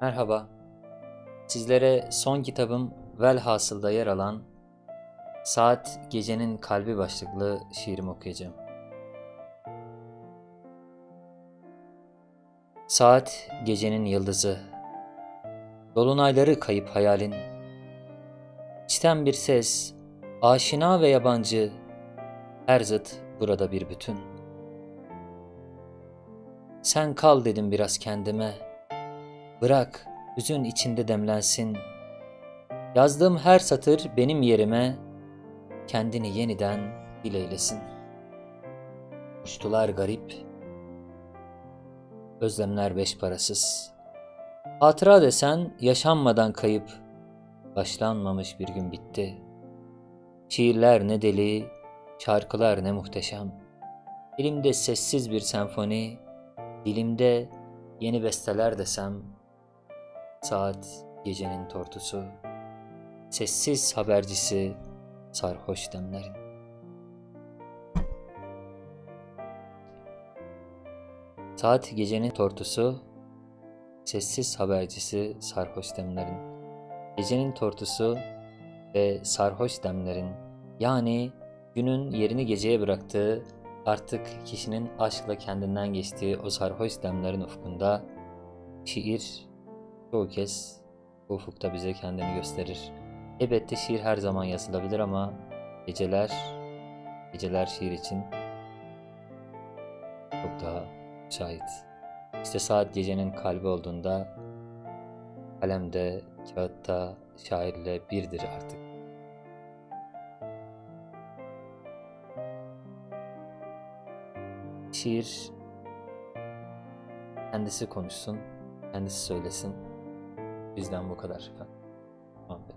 Merhaba. Sizlere son kitabım Velhasıl'da yer alan Saat Gecenin Kalbi başlıklı şiirimi okuyacağım. Saat gecenin yıldızı. Dolunayları kayıp hayalin. İçten bir ses, aşina ve yabancı, her zıt burada bir bütün. Sen kal dedim biraz kendime. Bırak hüzün içinde demlensin. Yazdığım her satır benim yerime kendini yeniden dileylesin. Uçtular garip, özlemler beş parasız. Hatıra desen yaşanmadan kayıp, başlanmamış bir gün bitti. Şiirler ne deli, şarkılar ne muhteşem. Elimde sessiz bir senfoni, dilimde yeni besteler desem, saat gecenin tortusu, sessiz habercisi sarhoş demlerin. Saat gecenin tortusu, sessiz habercisi sarhoş demlerin. Gecenin tortusu ve sarhoş demlerin yani günün yerini geceye bıraktığı artık kişinin aşkla kendinden geçtiği o sarhoş demlerin ufkunda şiir çoğu kez bu ufukta bize kendini gösterir. Elbette şiir her zaman yazılabilir ama geceler, geceler şiir için çok daha şahit. İşte saat gecenin kalbi olduğunda kalemde, kağıtta, şairle birdir artık. Şiir kendisi konuşsun, kendisi söylesin. Bizden bu kadar efendim.